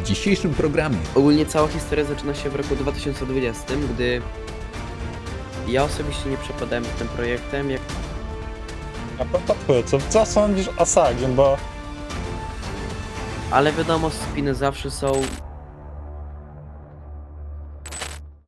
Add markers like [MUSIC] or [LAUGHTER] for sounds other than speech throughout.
w dzisiejszym programie. Ogólnie cała historia zaczyna się w roku 2020, gdy ja osobiście nie przepadałem z tym projektem, jak A propos twórców, co sądzisz o Sagim, bo ale wiadomo, spiny zawsze są.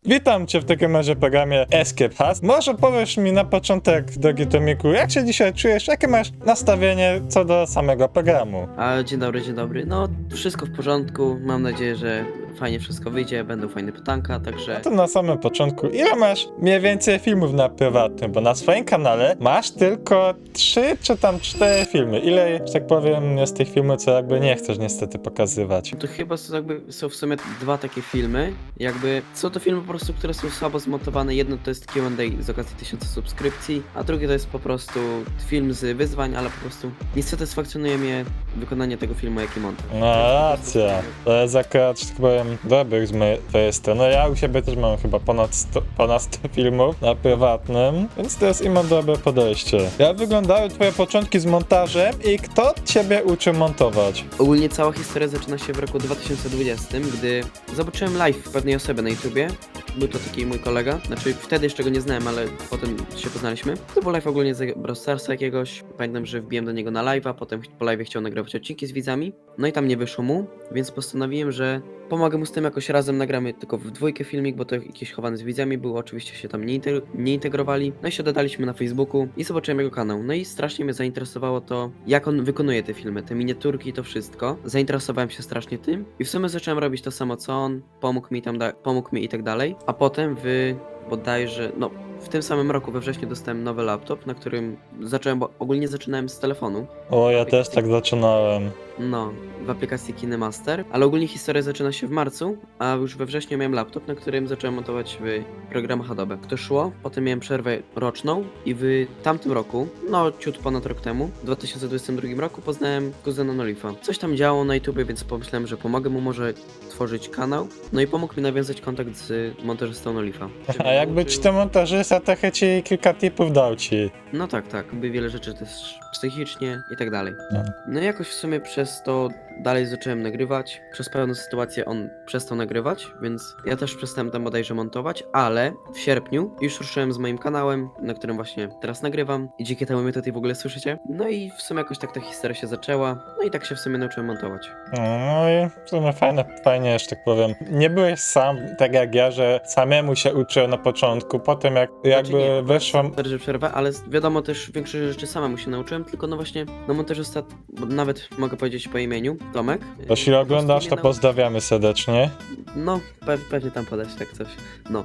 Witam cię w takim razie programie Escape House. Może powiesz mi na początek, drogi Tomiku, jak się dzisiaj czujesz, jakie masz nastawienie co do samego programu? A dzień dobry, dzień dobry. No, wszystko w porządku. Mam nadzieję, że fajnie wszystko wyjdzie, będą fajne pytanka, także. To na samym początku, ile masz mniej więcej filmów na prywatnym, bo na swoim kanale masz tylko trzy czy tam cztery filmy. Ile, że tak powiem, jest tych filmów, co jakby nie chcesz niestety pokazywać? To chyba są, jakby, są w sumie dwa takie filmy. Jakby są to filmy prostu, które są słabo zmontowane. Jedno to jest QA z okazji 1000 subskrypcji, a drugie to jest po prostu film z wyzwań, ale po prostu nie satysfakcjonuje mnie wykonanie tego filmu, jaki montaż. No racja, to jest akurat, że tak powiem, dobrych z mojej twojej strony. Ja u siebie też mam chyba ponad 100, ponad 100 filmów na prywatnym, więc to jest i mam dobre podejście. Jak wyglądały twoje początki z montażem i kto ciebie uczy montować? Ogólnie cała historia zaczyna się w roku 2020, gdy zobaczyłem live pewnej osoby na YouTubie. Był to taki mój kolega, znaczy wtedy jeszcze go nie znałem, ale potem się poznaliśmy. To był live ogólnie z Brawl Starsa jakiegoś. Pamiętam, że wbiłem do niego na live'a, potem po live chciał nagrywać odcinki z widzami. No i tam nie wyszło mu, więc postanowiłem, że pomogę mu z tym jakoś razem nagramy tylko w dwójkę filmik, bo to jakiś chowany z widzami był, oczywiście się tam nie, nie integrowali. No i się dodaliśmy na Facebooku i zobaczyłem jego kanał. No i strasznie mnie zainteresowało to, jak on wykonuje te filmy, te miniaturki i to wszystko. Zainteresowałem się strasznie tym i w sumie zacząłem robić to samo co on, pomógł mi tam, pomógł mi i tak dalej. A potem w bodajże, no w tym samym roku we wrześniu dostałem nowy laptop, na którym zacząłem, bo ogólnie zaczynałem z telefonu. O, ja też tak zaczynałem. No, w aplikacji KineMaster, ale ogólnie historia zaczyna się w marcu, a już we wrześniu miałem laptop, na którym zacząłem montować w programach Adobe. To szło, potem miałem przerwę roczną i w tamtym roku, no ciut ponad rok temu, w 2022 roku poznałem kuzyna Nolifa. Coś tam działo na YouTubie, więc pomyślałem, że pomogę mu może tworzyć kanał, no i pomógł mi nawiązać kontakt z montażystą Nolifa. [LAUGHS] A jakby ci to montażysta, trochę ci kilka tipów dał ci. No tak, tak. By wiele rzeczy też psychicznie i tak dalej. No. No i jakoś w sumie przez to dalej zacząłem nagrywać. Przez pewną sytuację on przestał nagrywać, więc ja też przestałem tam bodajże montować, ale w sierpniu już ruszyłem z moim kanałem, na którym właśnie teraz nagrywam i dzięki temu mnie tutaj w ogóle słyszycie. No i w sumie jakoś tak ta historia się zaczęła, no i tak się w sumie nauczyłem montować. No i w sumie fajne, fajnie, że tak powiem. Nie byłeś sam, tak jak ja, że samemu się uczyłem na początku, potem jak jakby Znaczy nie, weszłam... Sorry, że przerwę, ale wiadomo też większość rzeczy samemu się nauczyłem, tylko no właśnie, no montażysta, nawet mogę powiedzieć po imieniu, Tomek. Jeśli oglądasz, to pozdrawiamy serdecznie. No, pe pewnie tam podać tak coś. No,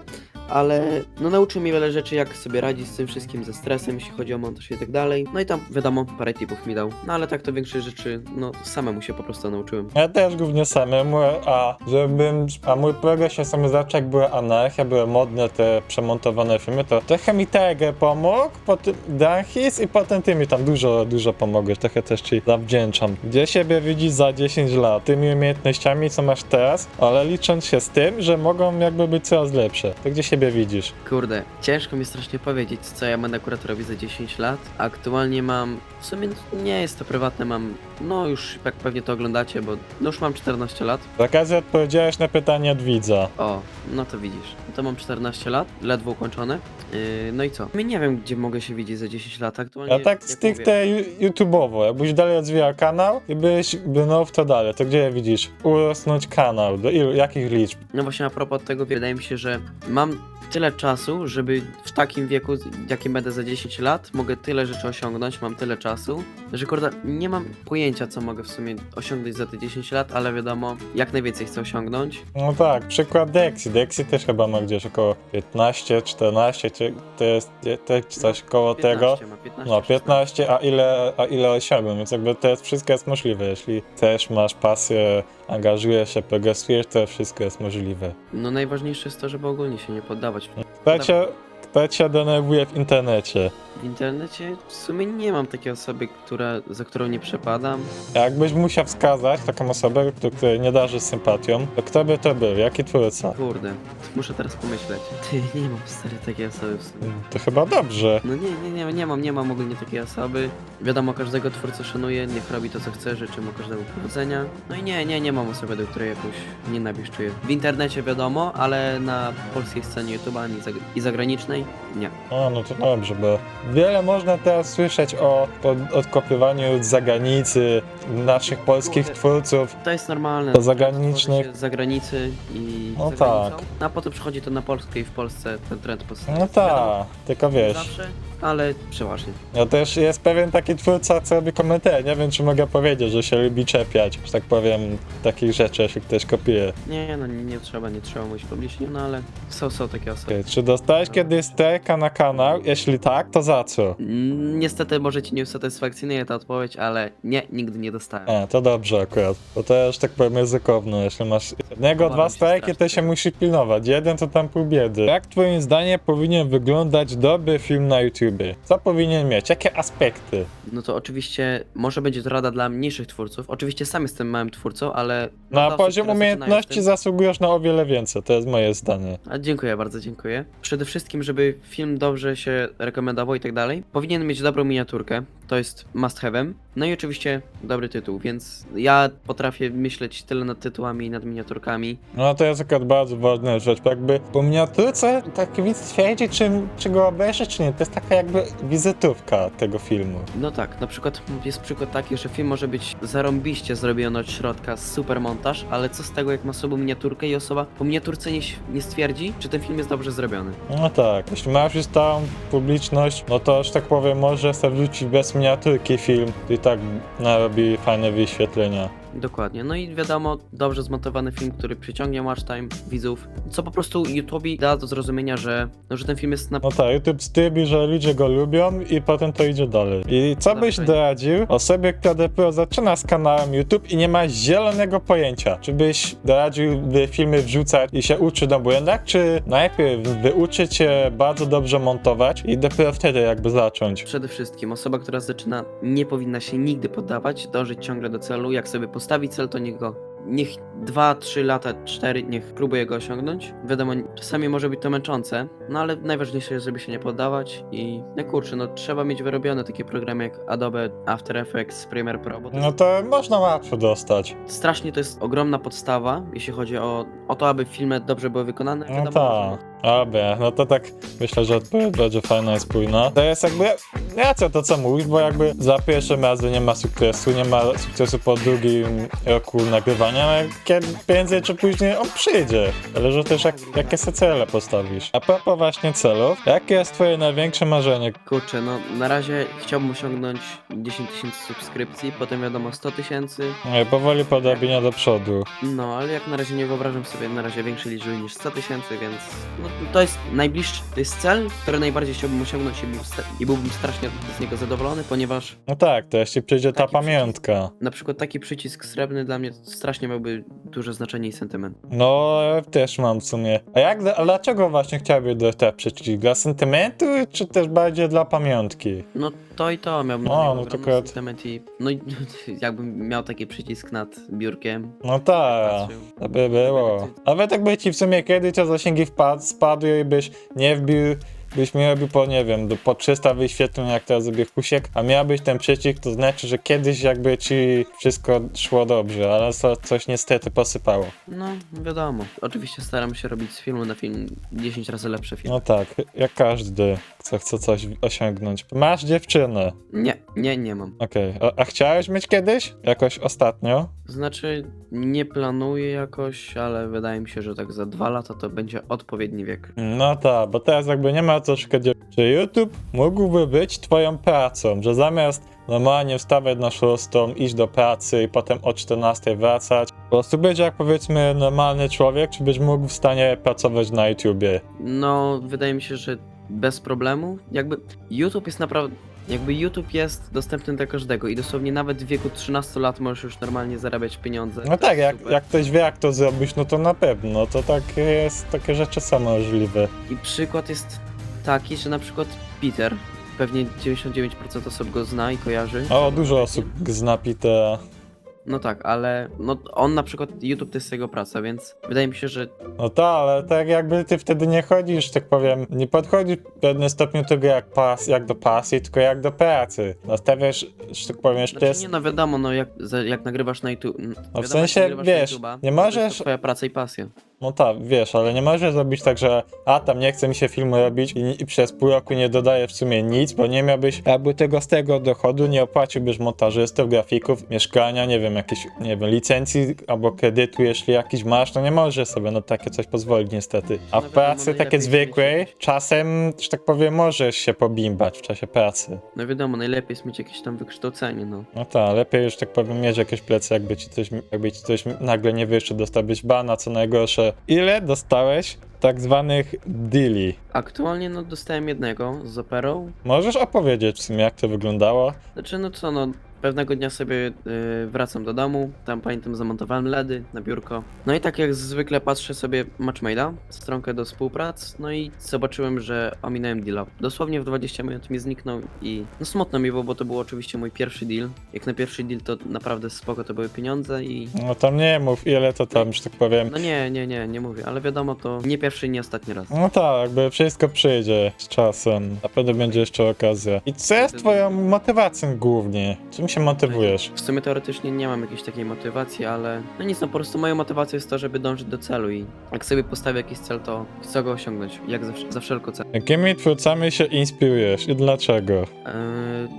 ale no nauczył mnie wiele rzeczy, jak sobie radzić z tym wszystkim, ze stresem, jeśli chodzi o montaż i tak dalej. No i tam, wiadomo, parę tipów mi dał. No ale tak to większość rzeczy, no samemu się po prostu nauczyłem. Ja też głównie samemu, a żebym, a mój progres się sam zaczął, jak była anarchia, były modne te przemontowane filmy, to trochę mi Tegę pomógł, potem Danhis i potem ty mi tam dużo, dużo pomogłeś, trochę też ci zawdzięczam. Gdzie siebie widzisz za 10 lat, tymi umiejętnościami, co masz teraz, ale licząc się z tym, że mogą jakby być coraz lepsze. To gdzie siebie widzisz? Kurde, ciężko mi strasznie powiedzieć, co ja będę akurat robić za 10 lat. Aktualnie mam, w sumie nie jest to prywatne, mam, no już jak pewnie to oglądacie, bo no już mam 14 lat. Z okazji odpowiedziałeś na pytanie od widza. O, no to widzisz. No to mam 14 lat, ledwo ukończone. Yy, no i co? Ja nie wiem, gdzie mogę się widzieć za 10 lat. Aktualnie, A tak jak mówię- stricte ju- YouTube'owo, jakbyś dalej rozwijał kanał i byś brnął w to dalej, to gdzie widzisz? Urosnąć kanał, do ilu, jakich liczb? No właśnie a propos tego, wydaje mi się, że mam tyle czasu, żeby w takim wieku, jakim będę za 10 lat, mogę tyle rzeczy osiągnąć, mam tyle czasu, że kurde, nie mam pojęcia, co mogę w sumie osiągnąć za te 10 lat, ale wiadomo, jak najwięcej chcę osiągnąć. No tak, przykład Dexy. Dexy też chyba ma gdzieś około 15, 14, czy- to jest jest coś koło tego. 15 ma, 15, No 16. 15, a ile, a ile osiągnął, więc jakby to jest, wszystko jest możliwe. Jeśli też masz pasję, angażujesz się, progresujesz, to wszystko jest możliwe. No najważniejsze jest to, żeby ogólnie się nie poddawać. Kto cię, denerwuje w internecie? W internecie w sumie nie mam takiej osoby, która, za którą nie przepadam. Jakbyś musiał wskazać taką osobę, do której nie darzy sympatią, to kto by to był? Jaki twórca? Kurde, muszę teraz pomyśleć. Ty, nie mam stary takiej osoby w sumie. To chyba dobrze. No nie, nie, nie, nie mam, nie mam ogólnie takiej osoby. Wiadomo, każdego twórcę szanuję, niech robi to co chce, życzę mu każdego powodzenia. No i nie, nie, nie mam osoby, do której jakąś nienawiść czuję. W internecie wiadomo, ale na polskiej scenie YouTube'a ani zag- i zagranicznej nie. O, no to dobrze, bo wiele można teraz słyszeć o pod- odkopywaniu z zagranicy naszych polskich twórców. To jest normalne. To zagranicznych- Tworzy się Z zagranicy i No za granicą, tak. A potem przychodzi to na Polskę i w Polsce ten trend postępuje. No tak, tylko wiesz. zawsze, ale przeważnie. No też jest pewien taki twórca, co robi komentarze. Nie wiem, czy mogę powiedzieć, że się lubi czepiać, że tak powiem, takich rzeczy, jeśli ktoś kopiuje. Nie, no nie, nie trzeba, nie trzeba mówić publicznie, no ale są, są takie osoby. Okej, Czy dostałeś kiedyś sterka na kanał? Jeśli tak, to za co? Mm, Niestety może ci nie usatysfakcjonuje ta odpowiedź, ale nie, nigdy nie dostałem. A, to dobrze akurat, bo to jest, tak powiem, ryzykowne. Jeśli masz jednego, Obawiam dwa się strajki, to strasznie się musi pilnować. Jeden to tam pół biedy. Jak twoim zdaniem powinien wyglądać dobry film na Co powinien mieć? Jakie aspekty? No to oczywiście może będzie to rada dla mniejszych twórców. Oczywiście sam jestem małym twórcą, ale. Na osób, poziom umiejętności zasługujesz na o wiele więcej, to jest moje zdanie. A dziękuję bardzo, dziękuję. Przede wszystkim, żeby film dobrze się rekomendował i tak dalej, powinien mieć dobrą miniaturkę. To jest must have'em. No i oczywiście dobry tytuł, więc ja potrafię myśleć tyle nad tytułami i nad miniaturkami. No to jest akurat bardzo ważna rzecz, bo jakby po miniaturce taki widz stwierdzi, czy, czy go obejrzy, czy nie. To jest taka jakby wizytówka tego filmu. No tak, na przykład jest przykład taki, że film może być zarąbiście zrobiony od środka, super montaż, ale co z tego, jak ma sobą miniaturkę i osoba po miniaturce nie, nie stwierdzi, czy ten film jest dobrze zrobiony. No tak, jeśli masz już stałą publiczność, no to, że tak powiem, może sobie wrzucić bez miniaturki film i tak narobi fajne wyświetlenia. Dokładnie. No i wiadomo, dobrze zmontowany film, który przyciągnie watch time widzów, co po prostu YouTube'i da do zrozumienia, że, no, że ten film jest na... No tak, YouTube strybi, że ludzie go lubią i potem to idzie dalej. I co byś Dobrze. doradził osobie, która dopiero zaczyna z kanałem YouTube i nie ma zielonego pojęcia? Czy byś doradził, by filmy wrzucać i się uczy na błędach, czy najpierw wyuczyć się bardzo dobrze montować i dopiero wtedy jakby zacząć? Przede wszystkim osoba, która zaczyna, nie powinna się nigdy poddawać, dążyć ciągle do celu. Jak sobie postawi cel, to niech go, niech 2, 3 lata, 4, niech próbuje go osiągnąć. Wiadomo, czasami może być to męczące, no ale najważniejsze jest, żeby się nie poddawać i, no kurczę, no trzeba mieć wyrobione takie programy jak Adobe After Effects, Premiere Pro, bo to No jest, to można łatwo dostać. strasznie to jest ogromna podstawa, jeśli chodzi o, o to, aby filmy dobrze były wykonane. No tak. Dobra, no to tak myślę, że odpowiedź będzie fajna i spójna. To jest jakby, ja co to co mówisz, bo jakby za pierwszym razem nie ma sukcesu, nie ma sukcesu po drugim roku nagrywania, ale kiedy prędzej czy później on przyjdzie. Zależy też jak, jakie sobie cele postawisz. A propos właśnie celów, jakie jest twoje największe marzenie? Kurczę, no na razie chciałbym osiągnąć 10 tysięcy subskrypcji, potem wiadomo 100 tysięcy, E, Powoli podrobienia do przodu. no ale jak na razie nie wyobrażam sobie na razie większej liczby niż 100 tysięcy, więc no, to jest najbliższy, to jest cel, który najbardziej chciałbym osiągnąć i, był i byłbym strasznie z niego zadowolony, ponieważ No tak, to jeśli przyjdzie ta Taki pamiątka. na przykład taki przycisk srebrny dla mnie strasznie miałby duże znaczenie i sentyment. No, też mam w sumie. A jak, a dlaczego właśnie chciałbyś do te przycisk? Dla sentymentu, czy też bardziej dla pamiątki? No to i to miałbym niego no to ogromny sentyment i no i [LAUGHS] jakbym miał taki przycisk nad biurkiem. No tak, patrzył. to by było. Nawet jakby ci w sumie kiedyś te zasięgi wpad, spadły i byś nie wbił, byś mi robił po, nie wiem, do- po 300 wyświetleń, jak teraz zrobię Husiek, a miałbyś ten przycisk, to znaczy, że kiedyś jakby ci wszystko szło dobrze, ale co, coś niestety posypało. No, wiadomo. Oczywiście staram się robić z filmu na film 10 razy lepsze filmy. No tak, jak każdy, kto chce coś osiągnąć. Masz dziewczynę. Nie, nie, nie mam. Okej, a, a chciałeś mieć kiedyś? Jakoś ostatnio? Znaczy, nie planuję jakoś, ale wydaje mi się, że tak za dwa lata to będzie odpowiedni wiek. No tak, bo teraz jakby nie ma co szukać. Czy YouTube mógłby być twoją pracą, że zamiast normalnie wstawać na szóstą, iść do pracy i potem o 14 wracać, po prostu być jak powiedzmy normalny człowiek, czy byś mógł w stanie pracować na YouTubie? No, wydaje mi się, że bez problemu. Jakby YouTube jest naprawdę. Jakby YouTube jest dostępny dla każdego i dosłownie nawet w wieku 13 lat możesz już normalnie zarabiać pieniądze. No To tak, jest jak, super. jak ktoś wie jak to zrobić, no to na pewno, to tak jest, takie rzeczy są możliwe. I przykład jest taki, że na przykład Peter pewnie 99% osób go zna i kojarzy. O, dużo osób zna Petera. No tak, ale no on na przykład YouTube to jest jego praca, więc wydaje mi się, że No tak, ale tak jakby ty wtedy nie chodzisz, tak powiem, nie podchodzisz w pewnym stopniu tego jak, pas, jak do pasji, tylko jak do pracy. Nastawiasz, że tak powiem, że to znaczy, jest... nie no wiadomo, no jak, za- jak nagrywasz na YouTube. No w sensie, wiesz, nie możesz- To twoja praca i pasja. No tak, wiesz, ale nie możesz zrobić tak, że a tam nie chce mi się filmu robić i, i przez pół roku nie dodajesz w sumie nic, bo nie miałbyś jakby tego z tego dochodu, nie opłaciłbyś montażystów, grafików, mieszkania, nie wiem, jakiejś, nie wiem, licencji albo kredytu, jeśli jakiś masz, to nie możesz sobie na takie coś pozwolić niestety. A No w wiadomo, pracy takiej zwykłej, czasem, że tak powiem, możesz się pobimbać w czasie pracy. No wiadomo, najlepiej jest mieć jakieś tam wykształcenie, no. No tak, lepiej już tak powiem mieć jakieś plecy, jakby ci coś, jakby ci coś nagle nie wyszło, dostałbyś bana, co najgorsze. Ile dostałeś tak zwanych deali? Aktualnie no dostałem jednego z operą. Możesz opowiedzieć w sumie, jak to wyglądało? Znaczy no co no, pewnego dnia sobie y, wracam do domu, tam pamiętam zamontowałem LEDy na biurko. No i tak jak zwykle patrzę sobie Matchmade'a, stronkę do współprac, no i zobaczyłem, że ominąłem deala. Dosłownie w 20 minut mi zniknął i no smutno mi było, bo to był oczywiście mój pierwszy deal. Jak na pierwszy deal to naprawdę spoko to były pieniądze i... No tam nie mów, ile to tam, że tak powiem. No nie, nie, nie, nie mówię, ale wiadomo to nie pierwszy i nie ostatni raz. No tak, jakby wszystko przyjdzie z czasem. Na pewno będzie jeszcze okazja. I co jest twoją motywacją głównie? Czym się motywujesz? W sumie teoretycznie nie mam jakiejś takiej motywacji, ale no nic, no po prostu moją motywacją jest to, żeby dążyć do celu i jak sobie postawię jakiś cel, to chcę go osiągnąć, jak za, za wszelką cenę. Jakimi twórcami się inspirujesz i dlaczego? Eee,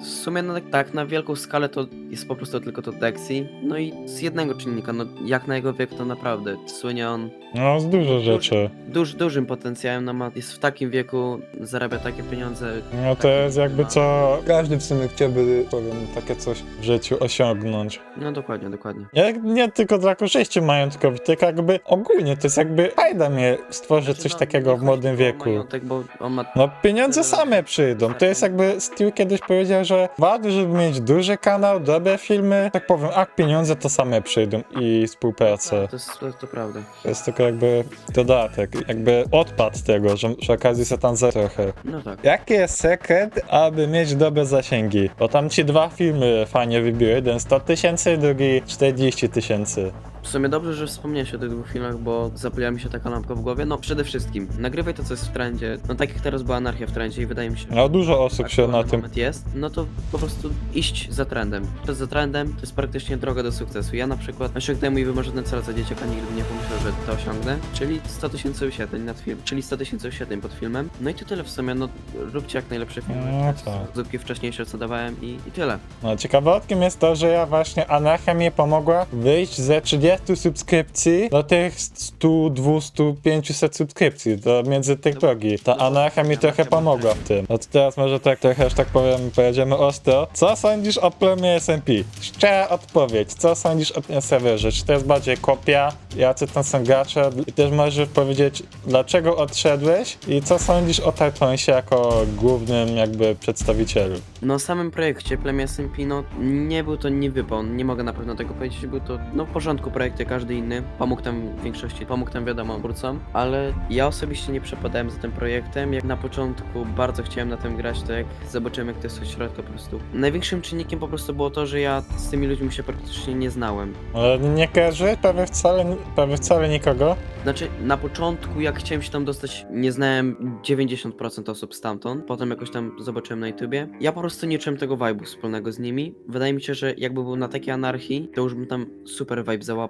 w sumie no, tak, tak na wielką skalę to jest po prostu tylko to Dexy, no i z jednego czynnika, no jak na jego wiek to naprawdę słynie on No, z dużo rzeczy. duż, dużym potencjałem, no ma, jest w takim wieku, zarabia takie pieniądze, No to jest jakby co każdy w sumie chciałby, powiem, takie coś w życiu osiągnąć. no dokładnie, dokładnie. Nie, nie tylko dla korzyści majątkowych, tylko jakby ogólnie, to jest jakby fajda mnie stworzyć Znaczy, coś no, takiego nie w chodzi młodym tu o wieku. Majątek, bo on ma No pieniądze same przyjdą. To jest jakby Steve kiedyś powiedział, że ważne, żeby mieć duży kanał, dobre filmy. Tak powiem, a pieniądze to same przyjdą i współpraca. To jest to, to prawda. To jest tylko jakby dodatek, jakby odpad tego, że przy okazji se tam za trochę. No tak. Jaki jest sekret, aby mieć dobre zasięgi? Bo tam ci dwa filmy fajnie wybiły. Jeden 100 tysięcy, drugi 40 tysięcy. W sumie dobrze, że wspomniałeś o tych dwóch filmach, bo zapaliła mi się taka lampka w głowie. No przede wszystkim, nagrywaj to, co jest w trendzie. No tak jak teraz była anarchia w trendzie i wydaje mi się, że No dużo osób się na aktualny tym... moment jest, no to po prostu iść za trendem. To za trendem to jest praktycznie droga do sukcesu. Ja na przykład osiągnąłem mój wymarzony cel za dzieciaka, nigdy nie pomyślał, że to osiągnę, czyli 100 tysięcy wyświetleń nad film, czyli 100 tysięcy wyświetleń pod filmem. No i to tyle w sumie, no róbcie jak najlepsze filmy. No tak. Zupki wcześniejsze co dawałem i, i tyle. No, ciekawostkiem jest to, że ja właśnie Anarchia mi pomogła wyjść ze 30 subskrypcji do tych 100, 200, 500 subskrypcji, do między tych drogi. Ta Anarchia mi trochę pomogła w tym. No to teraz może tak trochę, że tak powiem, pojedziemy ostro. Co sądzisz o plemie SMP? Szczera odpowiedź. Co sądzisz o tym serwerze? Czy to jest bardziej kopia? Jacy tam są gracze? I też możesz powiedzieć, dlaczego odszedłeś? I co sądzisz o Tartonsie jako głównym jakby przedstawicielu? No o samym projekcie Plemię SMP, no nie był to nie wypon, nie mogę na pewno tego powiedzieć, był to no w porządku projekt jak każdy inny, pomógł tam w większości, pomógł tam wiadomo obrócom, ale ja osobiście nie przepadałem za tym projektem, jak na początku bardzo chciałem na tym grać, to jak zobaczyłem jak to jest od środka po prostu. Największym czynnikiem po prostu było to, że ja z tymi ludźmi się praktycznie nie znałem. Ale nie kojarzy prawie wcale, prawie wcale nikogo. Znaczy, na początku, jak chciałem się tam dostać, nie znałem 90% osób stamtąd. Potem jakoś tam zobaczyłem na YouTubie. Ja po prostu nie czułem tego vibe'u wspólnego z nimi. Wydaje mi się, że jakby był na takiej anarchii, to już bym tam super vibe załapał.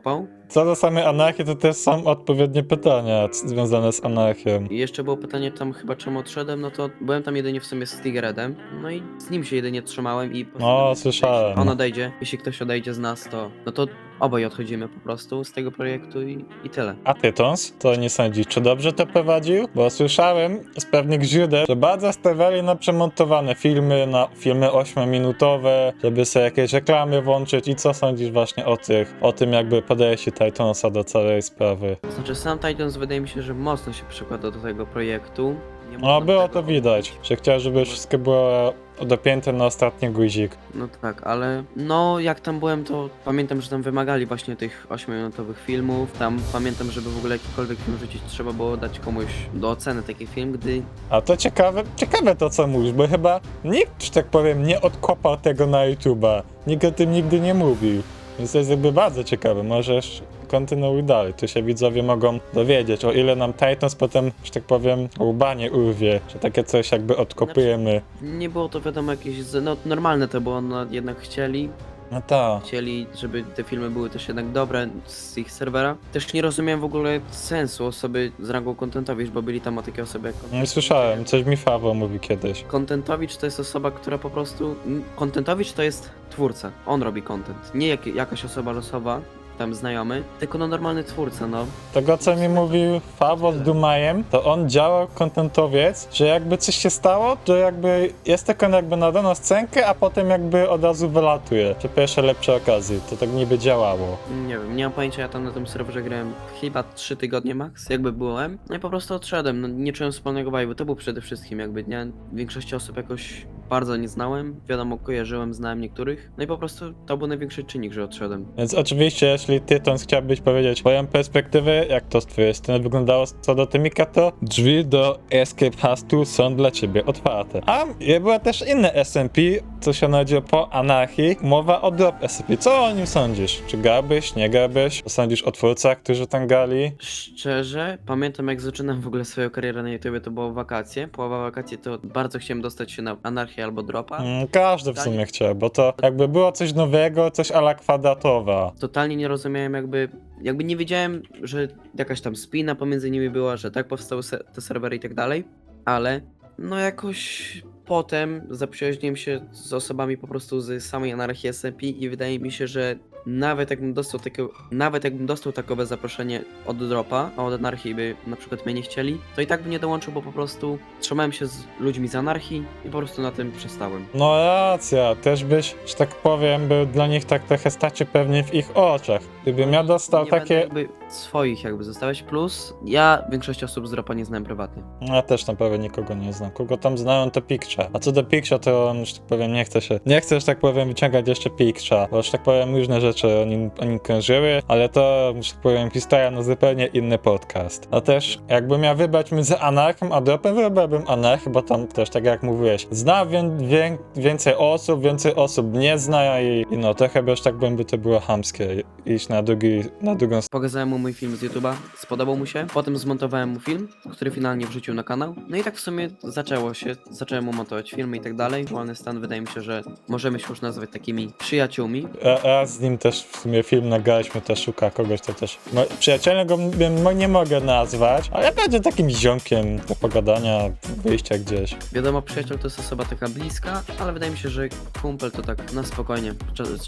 Co do samej anarchii, to też są odpowiednie pytania związane z anarchią. I jeszcze było pytanie tam chyba czemu odszedłem, no to byłem tam jedynie w sumie z Tigeredem. No i z nim się jedynie trzymałem i... po No, słyszałem. On odejdzie, jeśli ktoś odejdzie z nas, to... No to obaj odchodzimy po prostu z tego projektu i, i tyle. A Tytons, to nie sądzisz, czy dobrze to prowadził? Bo słyszałem z pewnych źródeł, że bardzo stawiali na przemontowane filmy, na filmy 8-minutowe, żeby sobie jakieś reklamy włączyć. I co sądzisz właśnie o tych, o tym jakby podejście Titansa do całej sprawy? Znaczy sam Titans wydaje mi się, że mocno się przykłada do tego projektu. Nie No można było tego to widać, że chciał, żeby wszystko było dopięte na ostatni guzik. No tak, ale no jak tam byłem, to pamiętam, że tam wymagali właśnie tych 8-minutowych filmów. Tam pamiętam, żeby w ogóle jakikolwiek film rzucić, trzeba było dać komuś do oceny taki film, gdy A to ciekawe, ciekawe to co mówisz, bo chyba nikt, że tak powiem, nie odkopał tego na YouTube'a. Nikt o tym nigdy nie mówił. Więc to jest jakby bardzo ciekawe, możesz kontynuuj dalej, tu się widzowie mogą dowiedzieć, o ile nam Titans potem, że tak powiem, łbanie urwie, że takie coś jakby odkopujemy. nie było to wiadomo jakieś, z- no normalne to było, no jednak chcieli, No tak. chcieli, żeby te filmy były też jednak dobre z ich serwera. Też nie rozumiałem w ogóle sensu osoby z rangą Contentowicz, bo byli tam o takie osoby jak Nie słyszałem, coś mi Fawo mówi kiedyś. Contentowicz to jest osoba, która po prostu. Contentowicz to jest twórca. On robi content. Nie jak, jakaś osoba losowa, tam znajomy, tylko no normalny twórca, no. Tego co mi mówił Fawo z Dumajem, to on działał kontentowiec, że jakby coś się stało, to jakby jest taką jakby nadaną scenkę, a potem jakby od razu wylatuje. Czy pierwsze lepsze okazje, to tak niby działało. Nie wiem, nie mam pojęcia, ja tam na tym serwerze grałem chyba 3 tygodnie max, jakby byłem. No i po prostu odszedłem, no nie czułem wspólnego vibe'u. To był przede wszystkim jakby, nie? Większości osób jakoś bardzo nie znałem. Wiadomo, kojarzyłem, znałem niektórych. No i po prostu to był największy czynnik, że odszedłem. Więc oczywiście, jeśli ty Tons chciałbyś powiedzieć swoją perspektywę, jak to z twojej strony wyglądało co do Tymika, to drzwi do Escape House'u są dla ciebie otwarte. A była też inne SMP, co się nadziło po anarchii, mowa o drop SMP. Co o nim sądzisz? Czy grałbyś, nie grałbyś? Co sądzisz o twórcach, którzy tam gali? Szczerze, pamiętam jak zaczynałem w ogóle swoją karierę na YouTube, to było wakacje. Połowa wakacji to bardzo chciałem dostać się na anarchię albo dropa. Mm, każdy w sumie chciał, bo to jakby było coś nowego, coś ala kwadratowa. Totalnie nie rozumiałem jakby, jakby nie wiedziałem, że jakaś tam spina pomiędzy nimi była, że tak powstały te serwery i tak dalej, ale no jakoś potem zaprzyjaźniłem się z osobami po prostu z samej anarchii SMP i wydaje mi się, że nawet jakbym dostał takiego, nawet jakbym dostał takowe zaproszenie od dropa, a od anarchii by na przykład mnie nie chcieli, to i tak bym nie dołączył, bo po prostu trzymałem się z ludźmi z anarchii i po prostu na tym przestałem. No racja, też byś, że tak powiem, był dla nich tak trochę stacie pewnie w ich oczach. Gdybym ja dostał nie będę takie... jakby swoich jakby zostałeś, plus ja większość osób z dropa nie znałem prywatnie. Ja też na pewno nikogo nie znam. Kogo tam znają to Picture. A co do Picture, to że tak powiem, nie chcę się, nie chcę, że tak powiem, wyciągać jeszcze Picture, bo że tak powiem, różne rzeczy o nim, o nim krążyły, ale to, że tak powiem, historia na zupełnie inny podcast. A też, jakbym miał wybrać między Anarchią a Dropem, wybrałbym Anarchię, bo tam też, tak jak mówiłeś, zna wię, wię, więcej osób, więcej osób nie zna i, i no, trochę by, że tak powiem, by to było chamskie iść na, drugi, na drugą Pokazałem mu mój film z YouTube'a, spodobał mu się. Potem zmontowałem mu film, który finalnie wrzucił na kanał. No i tak w sumie zaczęło się. Zacząłem mu montować filmy i tak dalej. Wolny stan wydaje mi się, że możemy się już nazwać takimi przyjaciółmi. Ra- Raz z nim też w sumie film nagraliśmy, też szuka kogoś, to też... No, przyjacielem go mo- nie mogę nazwać, ale będzie takim ziomkiem do pogadania, wyjścia gdzieś. Wiadomo, przyjaciel to jest osoba taka bliska, ale wydaje mi się, że kumpel to tak na spokojnie.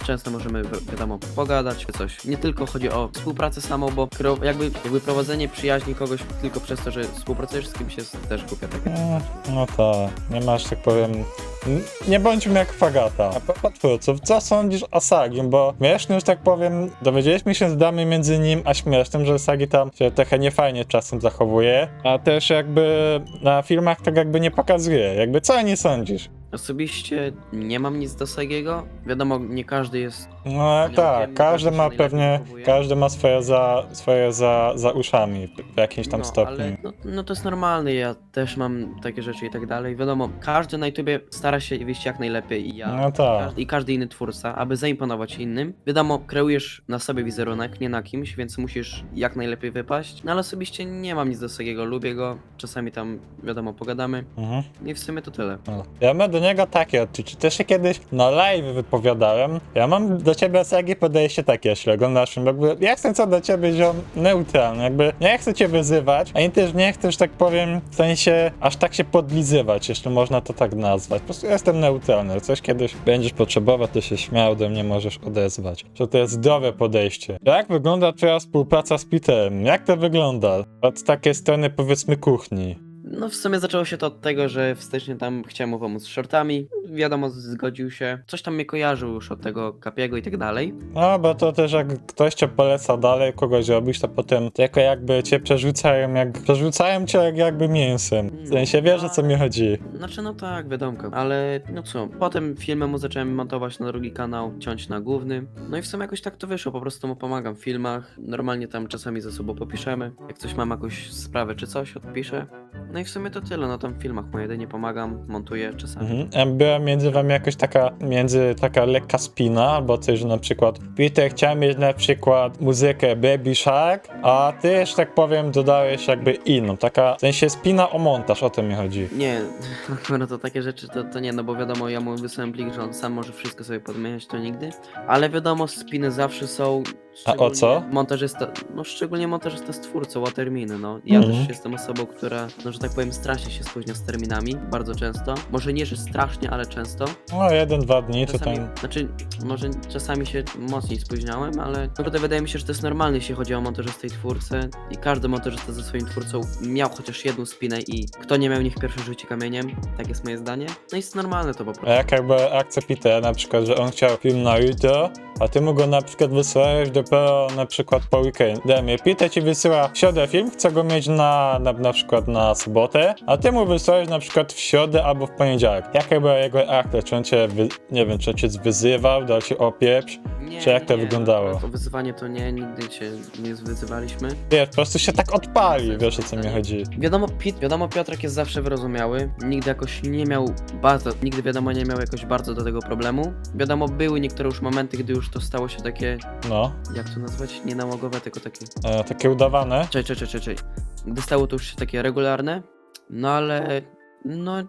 Często możemy, wi- wiadomo, pogadać coś. Nie tylko chodzi o współpracę samą, bo kro- jakby, jakby prowadzenie przyjaźni kogoś tylko przez to, że współpracujesz z kimś jest też głupia. Mm, No tak, nie masz, tak powiem... Nie bądźmy jak Fagata. A propos co sądzisz o Sagim? Bo śmiesznym, że tak powiem, dowiedzieliśmy się z damy między nim a śmiesznym, że Sagi tam się trochę niefajnie czasem zachowuje, a też jakby na filmach tak jakby nie pokazuje. Jakby co nie sądzisz? Osobiście nie mam nic do Sagiego. Wiadomo, nie każdy jest No nie tak, wiem, każdy się ma najlepiej pewnie, zachowuje. każdy ma swoje za, swoje za, za uszami w jakimś tam no, stopniu. Ale, no, no to jest normalne, ja też mam takie rzeczy i tak dalej. Wiadomo, każdy na YouTubie stara się wyjść jak najlepiej i ja. No tak. I każdy inny twórca, aby zaimponować innym. Wiadomo, kreujesz na sobie wizerunek, nie na kimś, więc musisz jak najlepiej wypaść. No ale osobiście nie mam nic do Sagiego, lubię go. Czasami tam, wiadomo, pogadamy. Mhm. I w sumie to tyle. No. Ja mam do niego takie odczucie. Też się kiedyś na live wypowiadałem. Ja mam do ciebie Sagi podejście takie, jeśli oglądasz. Jakby ja chcę co do ciebie ziom neutralny. Jakby nie chcę cię wyzywać, ani też nie chcę, że tak powiem, w sensie aż tak się podlizywać, jeśli można to tak nazwać. Po prostu jestem neutralny. Coś kiedyś będziesz potrzebował, to się śmiał, do mnie możesz odezwać. Że to jest zdrowe podejście. Jak wygląda twoja współpraca z Peterem? Jak to wygląda? Od takiej strony powiedzmy kuchni. No w sumie zaczęło się to od tego, że w styczniu tam chciałem mu pomóc z shortami. Wiadomo, zgodził się. Coś tam mnie kojarzył już od tego Kapiego i tak dalej. No, bo to też jak ktoś cię poleca dalej, kogoś robisz, to potem tylko jakby cię przerzucają, jak przerzucają cię jak jakby mięsem. W sensie wiesz o co mi chodzi. Znaczy no tak, wiadomo, ale no co, potem filmy mu zacząłem montować na drugi kanał, ciąć na główny. No i w sumie jakoś tak to wyszło, po prostu mu pomagam w filmach. Normalnie tam czasami ze sobą popiszemy. Jak coś mam jakąś sprawę czy coś, odpiszę. No i w sumie to tyle, no tam w filmach mu jedynie pomagam, montuję czasami. Mhm. Była między wami jakaś taka, między taka lekka spina, albo coś, że na przykład Peter chciał mieć na przykład muzykę Baby Shark, a ty, że tak powiem, dodałeś jakby inną, taka, w sensie spina o montaż, o to mi chodzi. Nie, [LAUGHS] no to takie rzeczy to, to nie, no bo wiadomo, ja mu wysłałem plik, że on sam może wszystko sobie podmieniać, to nigdy. Ale wiadomo, spiny zawsze są. A o co? Montażysta, no szczególnie montażysta z twórcą, a terminy, no. Ja Mhm. też jestem osobą, która, no że tak powiem, strasznie się spóźnia z terminami, bardzo często. Może nie, że strasznie, ale często. No, jeden, dwa dni, to Czasami, tam... znaczy, może czasami się mocniej spóźniałem, ale naprawdę wydaje mi się, że to jest normalne, jeśli chodzi o montażystę i twórcę. I każdy montażysta ze swoim twórcą miał chociaż jedną spinę i kto nie miał, niech pierwszy rzuci kamieniem. Tak jest moje zdanie. No i jest normalne to po prostu. A jak jakby akcja Petera, na przykład, że on chciał film na jutro, a ty mu go na przykład wysyłałeś dopiero na przykład po weekend. Dajmy, Peter ci wysyła w środę film, chce go mieć na, na, na przykład na sobotę, a ty mu wysyłałeś na przykład w środę albo w poniedziałek. Jaka była jego akcja? Czy on cię, wy, nie wiem, czy on cię wyzywał, dał ci opieprz? Nie, Czy jak to nie, wyglądało? To wyzywanie to nie, nigdy cię nie wyzywaliśmy. Wiesz, po prostu się tak odpali, wiesz o co mi chodzi. Wiadomo, Pit, wiadomo, Piotrek jest zawsze wyrozumiały. Nigdy jakoś nie miał bardzo, nigdy wiadomo nie miał jakoś bardzo do tego problemu. Wiadomo, były niektóre już momenty, gdy już to stało się takie, No, jak to nazwać, nie nałogowe, tylko takie e, takie udawane. Czekaj, czekaj, czekaj, czekaj. Gdy stało to już się takie regularne, no ale no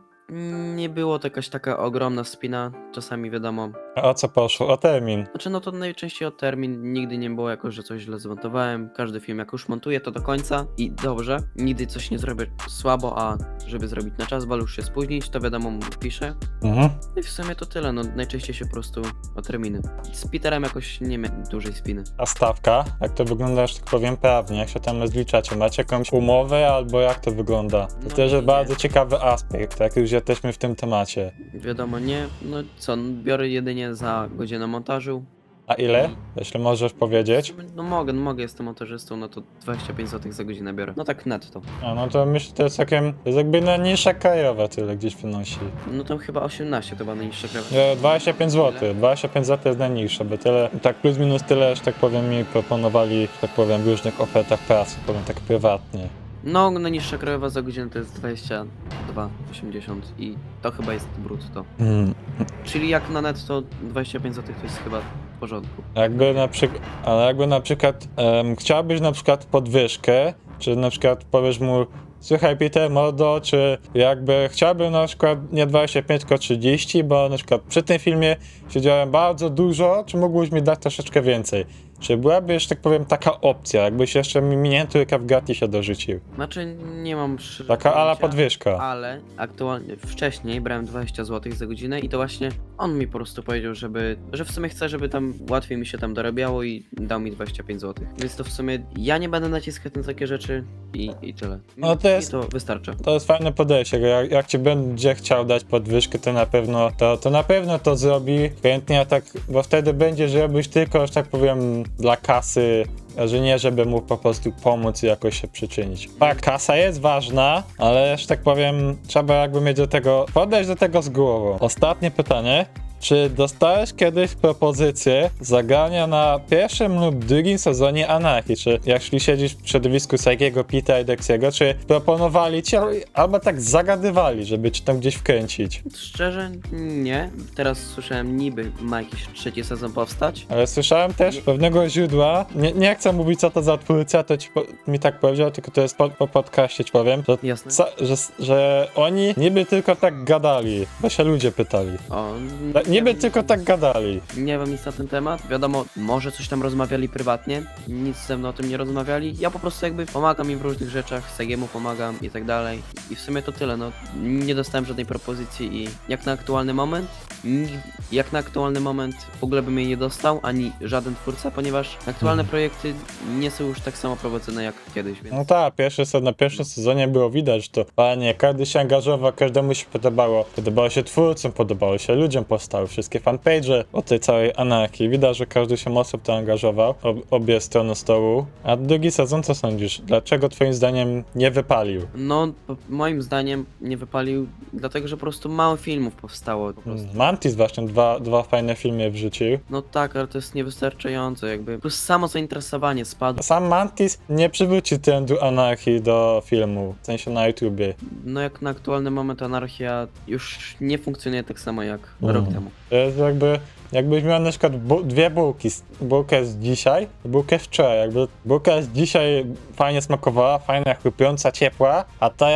nie było to jakaś taka ogromna spina, czasami wiadomo. A o co poszło? O termin. Znaczy no to najczęściej o termin, nigdy nie było jakoś, że coś źle zmontowałem, każdy film jak już montuję to do końca i dobrze, nigdy coś nie zrobię słabo, a żeby zrobić na czas, wolę już się spóźnić, to wiadomo mu piszę. Mhm. No i w sumie to tyle, no najczęściej się po prostu o terminy. Z Peterem jakoś nie miałem dużej spiny. A stawka? Jak to wygląda, że tak powiem, prawnie? Jak się tam rozliczacie? Macie jakąś umowę albo jak to wygląda? To No też jest nie. bardzo ciekawy aspekt, jak już jesteśmy w tym temacie. Wiadomo nie, no co, no, biorę jedynie za godzinę montażu, A ile? Jeśli możesz powiedzieć. No mogę, no mogę, jestem montażystą, no to 25 zł za godzinę biorę. No tak netto. A no to myślę, to jest całkiem, to jest jakby najniższa krajowa tyle gdzieś wynosi. No to chyba 18 to była najniższa krawa. E, 25 zł, 25 zł jest najniższe, bo tyle, tak plus minus tyle, że tak powiem, mi proponowali, że tak powiem, w różnych ofertach pracy, powiem tak prywatnie. No najniższa krajowa za godzinę to jest 22,80 i to chyba jest brutto. Mm. Czyli jak na netto 25 zł to jest chyba w porządku. Jakby na przykład, ale jakby na przykład em, chciałbyś na przykład podwyżkę, czy na przykład powiesz mu, słuchaj Peter, mordo, czy jakby chciałbym na przykład nie 25, tylko 30, bo na przykład przy tym filmie siedziałem bardzo dużo, czy mógłbyś mi dać troszeczkę więcej? Czy byłaby, że tak powiem, taka opcja, jakbyś jeszcze mi miniaturkę w gratisie dorzucił? Znaczy nie mam szczerze Taka ala pojęcia, podwyżka. Ale aktualnie, wcześniej brałem 20 zł za godzinę i to właśnie on mi po prostu powiedział, żeby, że w sumie chce, żeby tam łatwiej mi się tam dorabiało i dał mi 25 zł. Więc to w sumie ja nie będę naciskać na takie rzeczy i, i tyle. Mi, No to jest- mi to. To jest fajne podejście, bo jak, jak ci będzie chciał dać podwyżkę, to na pewno to, to na pewno to zrobi chętnie, a tak, bo wtedy będziesz robić tylko, że tak powiem, dla kasy, że nie, żeby mu po prostu pomóc i jakoś się przyczynić. Tak, kasa jest ważna, ale że tak powiem, trzeba jakby mieć do tego, podejść do tego z głową. Ostatnie pytanie. Czy dostałeś kiedyś propozycję zagrania na pierwszym lub drugim sezonie Anarchii? Czy jeśli siedzisz w środowisku Sagiego, Pita i Dexiego, czy proponowali ci albo tak zagadywali, żeby ci tam gdzieś wkręcić? Szczerze nie. Teraz słyszałem niby ma jakiś trzeci sezon powstać. Ale słyszałem też pewnego źródła, nie, nie chcę mówić co to za twórca, to ci po, mi tak powiedział, tylko to jest po, po podcaście ci powiem, że, Jasne. ca, że, że oni niby tylko tak gadali, bo się ludzie pytali. O, niby tylko tak gadali. Nie wiem nic na ten temat. Wiadomo, może coś tam rozmawiali prywatnie, nic ze mną o tym nie rozmawiali. Ja po prostu jakby pomagam im w różnych rzeczach, Segiemu pomagam i tak dalej. I w sumie to tyle, no. Nie dostałem żadnej propozycji i jak na aktualny moment, ni- jak na aktualny moment w ogóle bym jej nie dostał, ani żaden twórca, ponieważ aktualne Mhm. projekty nie są już tak samo prowadzone jak kiedyś, więc... No tak, pierwszy na pierwszym sezonie było widać, że to panie, każdy się angażował, każdemu się podobało. Podobało się twórcom, podobało się ludziom, wszystkie fanpage o tej całej anarchii. Widać, że każdy się mocno w to angażował, ob, obie strony stołu. A drugi sezon, co sądzisz? Dlaczego twoim zdaniem nie wypalił? No, moim zdaniem nie wypalił, dlatego że po prostu mało filmów powstało po prostu. Mm, Mantis właśnie dwa, dwa fajne filmy wrzucił. No tak, ale to jest niewystarczające, jakby. Plus samo zainteresowanie spadło. Sam Mantis nie przywróci trendu anarchii do filmu, w sensie na YouTubie. No jak na aktualny moment anarchia już nie funkcjonuje tak samo jak Mhm. rok temu. To jest jakby, jakbyś miał na przykład bu- dwie bułki, bułkę z dzisiaj i bułkę wczoraj, jakby bułka z dzisiaj fajnie smakowała, fajna, chrupiąca, ciepła, a ta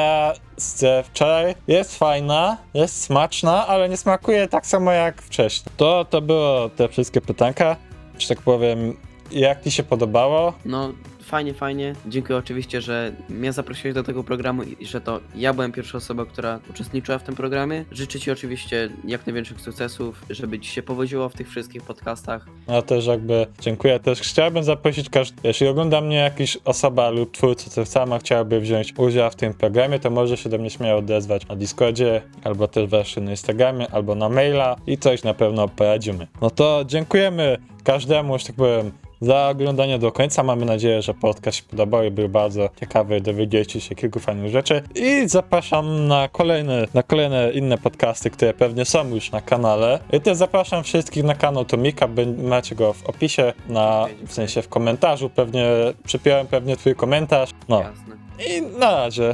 z wczoraj jest fajna, jest smaczna, ale nie smakuje tak samo jak wcześniej. To, to było te wszystkie pytanka, że tak powiem, jak ci się podobało? No fajnie, fajnie. Dziękuję oczywiście, że mnie zaprosiłeś do tego programu i że to ja byłem pierwszą osobą, która uczestniczyła w tym programie. Życzę Ci oczywiście jak największych sukcesów, żeby Ci się powodziło w tych wszystkich podcastach. No też jakby dziękuję. Też chciałbym zaprosić każdy, jeśli ogląda mnie jakaś osoba lub twórca, co sama chciałaby wziąć udział w tym programie, to może się do mnie śmiało odezwać na Discordzie, albo też właśnie na Instagramie, albo na maila i coś na pewno poradzimy. No to dziękujemy każdemu, że tak powiem, za oglądanie do końca. Mamy nadzieję, że podcast się podobał i był bardzo ciekawy, dowiedzieliście się kilku fajnych rzeczy. I zapraszam na kolejne, na kolejne inne podcasty, które pewnie są już na kanale. I też zapraszam wszystkich na kanał Tomika, macie go w opisie, na, w sensie w komentarzu, pewnie przypiąłem pewnie twój komentarz. No Jasne. i na razie.